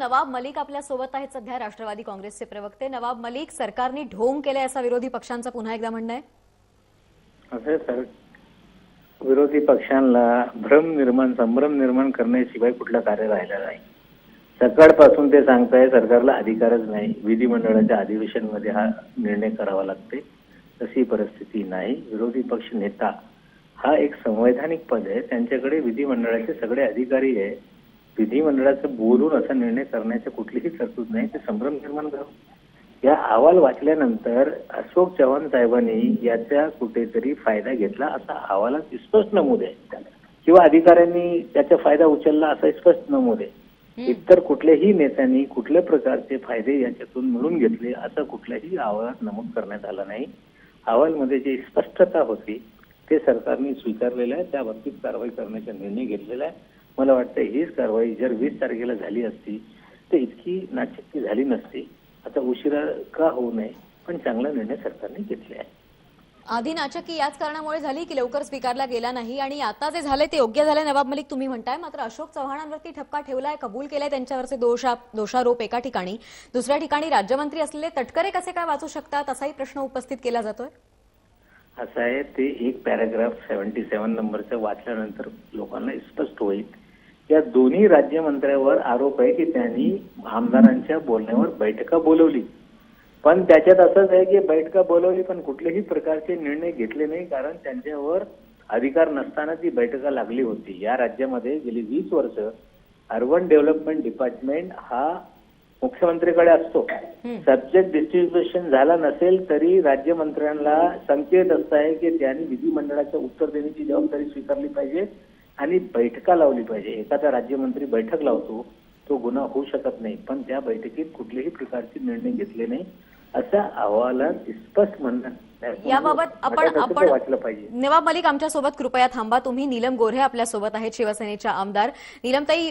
नवाब मलिक आपल्यासोबत आहेत सध्या राष्ट्रवादी काँग्रेसचे प्रवक्ते. नवाब मलिक सरकारने ढोंग केलाय असा विरोधी पक्षांचा पुन्हा एकदा म्हणणं आहे? असं सर विरोधी पक्षांना भ्रम निर्माण संभ्रम निर्माण करण्याशिवाय कुठलं कार्य राहिलं नाही. सकाळपासून ते सांगताय सरकारला अधिकारच नाही. विधिमंडळाच्या अधिवेशनमध्ये हा निर्णय करावा लागते. तशी परिस्थिती नाही. विरोधी पक्ष नेता हा एक संवैधानिक पद आहे. त्यांच्याकडे विधिमंडळाचे सगळे अधिकारी आहे. विधिमंडळाचं बोलून असा निर्णय करण्याची कुठलीही तरतूद नाही ते संभ्रम निर्माण करू. या अहवाल वाचल्यानंतर अशोक चव्हाण साहेबांनी याचा कुठेतरी फायदा घेतला. असा अहवालात स्पष्ट नमूद आहे. किंवा अधिकाऱ्यांनी त्याचा फायदा उचलला असा स्पष्ट नमूद आहे. इतर कुठल्याही नेत्यांनी कुठल्या प्रकारचे फायदे याच्यातून मिळून घेतले असं कुठल्याही अहवालात नमूद करण्यात आलं नाही. अहवालमध्ये जी स्पष्टता होती ते सरकारने स्वीकारलेलं आहे. त्या बाबतीत कारवाई करण्याचा निर्णय घेतलेला आहे. मला वाटतं हीच कारवाई जर वीस तारखेला झाली असती तर इतकी नाचिक्की झाली नसती. आता उशिरा का होऊ नये? पण चांगला निर्णय सरकारने घेतला आहे. आधी नाचक्की याच कारणामुळे झाली की लवकर स्वीकारला गेला नाही आणि आता जे झाले ते योग्य झाले नवाब मलिक तुम्ही म्हणताय. मात्र अशोक चव्हाणांवरती ठपका ठेवलाय कबूल केलाय त्यांच्यावरचे दोषा दोषारोप एका ठिकाणी. दुसऱ्या ठिकाणी राज्यमंत्री असलेले तटकरे कसे काय वाचू शकतात असाही प्रश्न उपस्थित केला जातोय. असं आहे ते एक पॅराग्राफ सेव्हन्टी सेव्हन नंबरचं वाचल्यानंतर लोकांना स्पष्ट होईल. या दोन्ही राज्यमंत्र्यावर आरोप आहे की त्यांनी आमदारांच्या बोलण्यावर बैठका बोलवली. पण त्याच्यात असंच आहे की बैठका बोलवली पण कुठलेही प्रकारचे निर्णय घेतले नाही कारण त्यांच्यावर अधिकार नसताना ती बैठका लागली होती. या राज्यामध्ये गेली वीस वर्ष अर्बन डेव्हलपमेंट डिपार्टमेंट हा मुख्यमंत्रीकडे असतो. सब्जेक्ट डिस्ट्रीब्युशन झाला नसेल तरी राज्यमंत्र्यांना संकेत असत आहे की त्यांनी विधिमंडळाचं उत्तर देण्याची जबाबदारी स्वीकारली पाहिजे. आणि बैठका लावली पाहिजे. एखादा राज्यमंत्री बैठक लावतो तो गुन्हा होऊ शकत नाही. पण त्या बैठकीत कुठलेही प्रकारचे निर्णय घेतले नाही अशा अहवालात स्पष्ट म्हणणं याबाबत आपण आपण नवाब मलिक आमच्यासोबत कृपया थांबा. तुम्ही नीलम गोऱ्हे आपल्यासोबत आहेत शिवसेनेच्या आमदार. नीलमताई